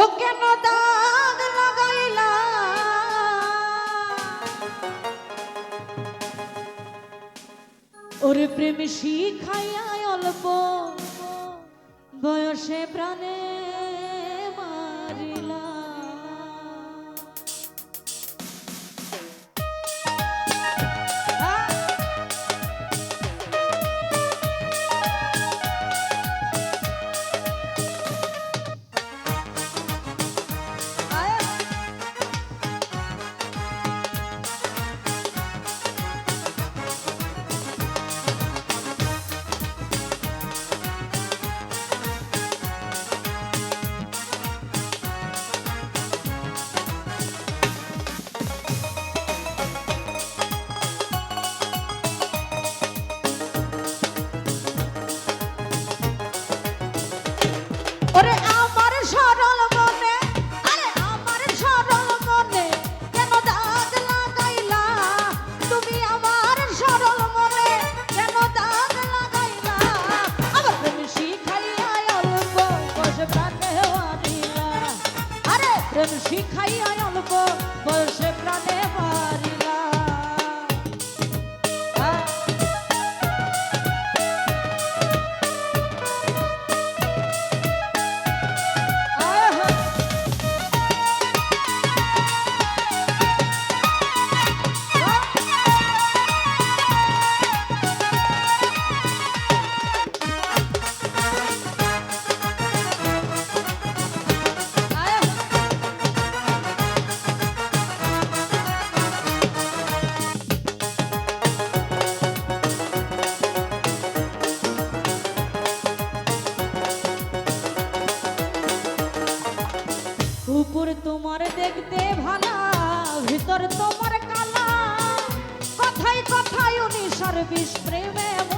ও কেন দাগ লাগাইলা। ওর প্রেম শিখাইয়া অল্প বয়সে প্রাণে ওরে আমার সরল bicho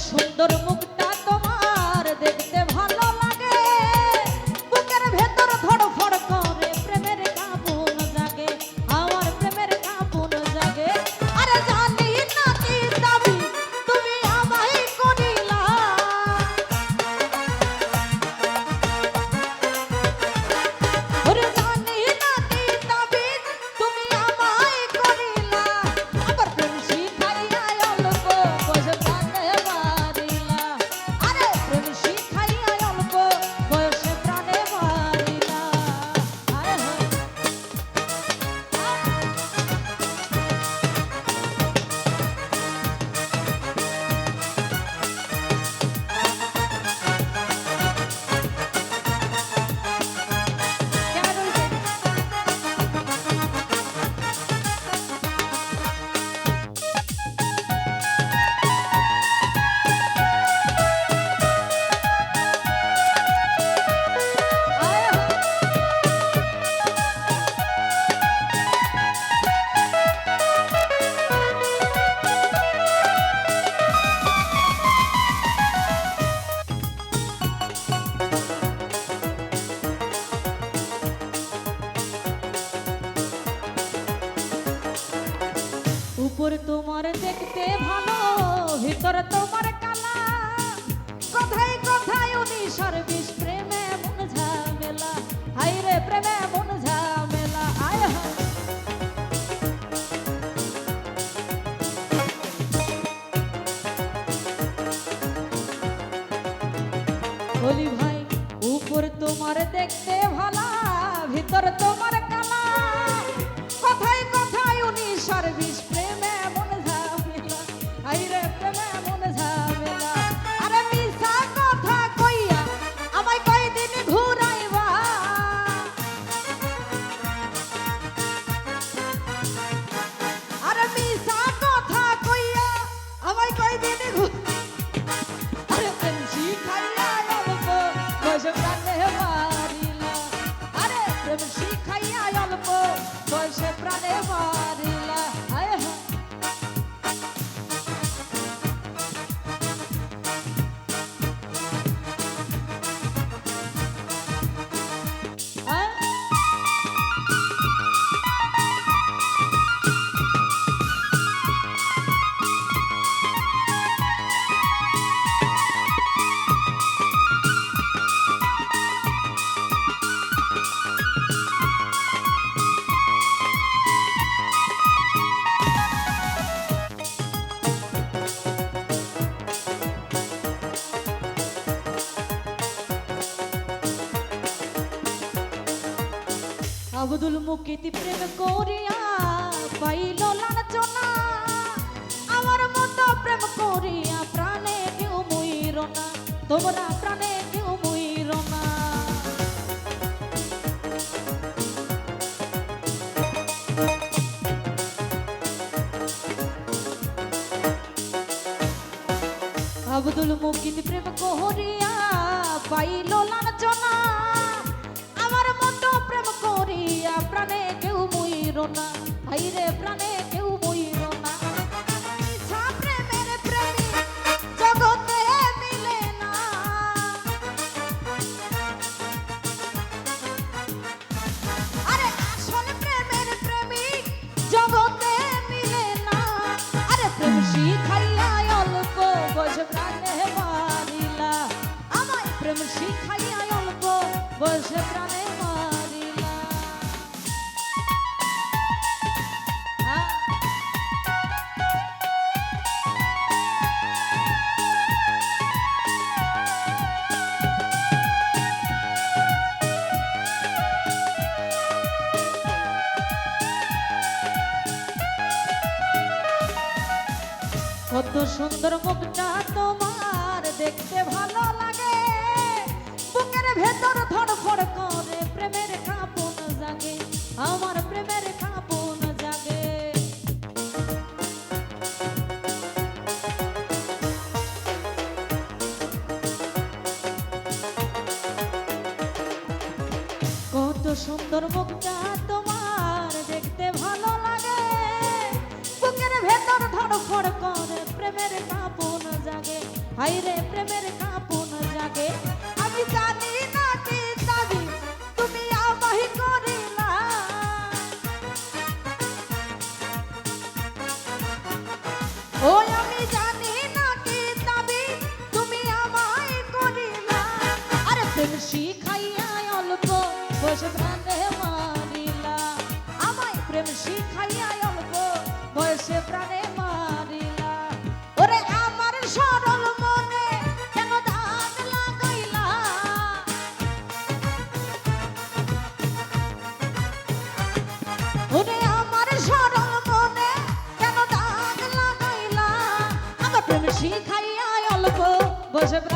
সুন্দর বলি ভাই উপর তোমার দেখতে ভালা, ভিতর তোমার কালা। কথায় কথায় উনি সার্ভিস প্রেমে মন ঝামেলা। হাই রে, প্রেমে মন ঝামেলা। আরে মিশা কথা কয়দিন ঘুরাইবা? আব্দুল মুকিত প্রেম করিয়া পাইল লাঞ্ছনা আমার মতো প্রেম করিয়া প্রাণে কেউ মুইর না। তোমরা প্রাণে কেউ মুইর না। আব্দুল মুকিত প্রেম করিয়া পাইল লাঞ্ছনা কত সুন্দর মুখটা তোমার দেখতে ভালো লাগে। বুকের ভেতর ধড়ফড় করে প্রেমের কাঁপন জাগে। হাইরে প্রেমের কাঁপন জাগে। লাগাইলা আমার